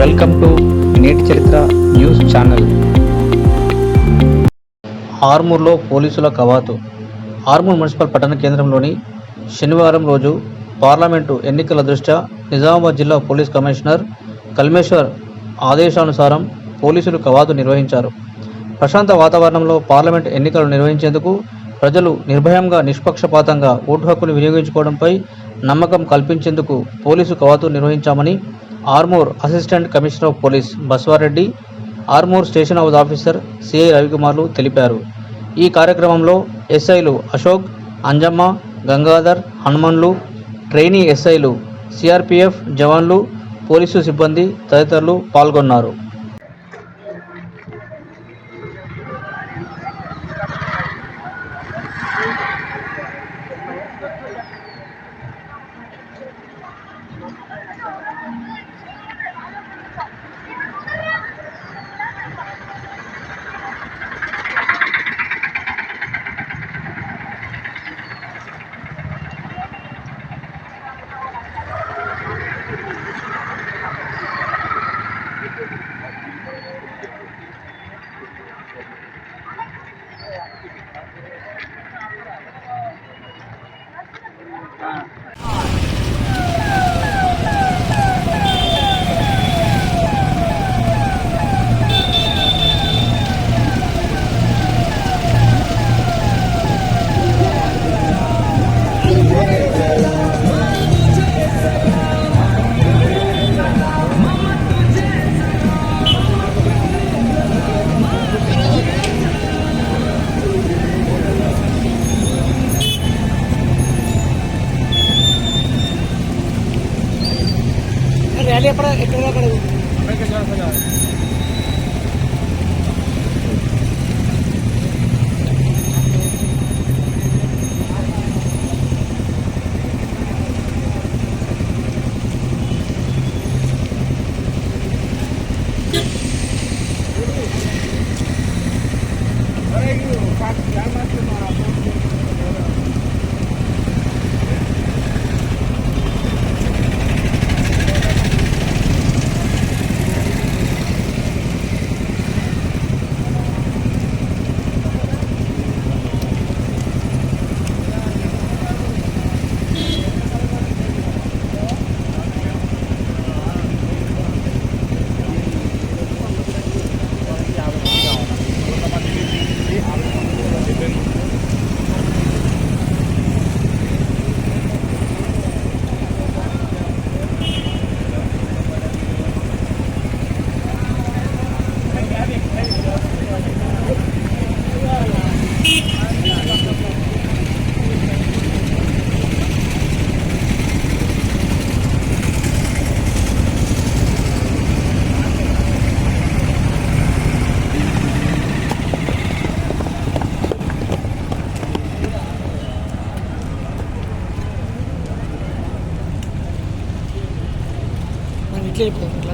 Welcome to నేటి చరిత్ర news channel. ఆర్మూర్లో పోలీసుల కవాతు. ఆర్మూర్ మున్సిపల్ పట్టణ కేంద్రంలోని శనివారం రోజు పార్లమెంటు ఎన్నికల దృష్ట్యా నిజామాబాద్ జిల్లా పోలీస్ కమిషనర్ కల్మేశ్వర్ ఆదేశానుసారం పోలీసులు కవాతు నిర్వహించారు. ప్రశాంత వాతావరణంలో పార్లమెంట్ ఎన్నికలు నిర్వహించేందుకు ప్రజలు నిర్భయంగా నిష్పక్షపాతంగా ఓటు హక్కును వినియోగించుకోవడంపై నమ్మకం కల్పించేందుకు పోలీసు కవాతు నిర్వహించామని Armoor assistant commissioner of police Baswareddy Armoor station house officer CI రవికుమార్లు తెలిపారు. ఈ కార్యక్రమంలో ఎస్ఐలు అశోక్ అంజమ్మ గంగాధర్ హనుమన్లు ట్రైనీ ఎస్ఐలు సిఆర్పిఎఫ్ జవాన్లు పోలీసు సిబ్బంది తదితరులు పాల్గొన్నారు. ஆ रैली अपना एक करेंगे మనం ఇట్లా చెప్తాం ఇట్లా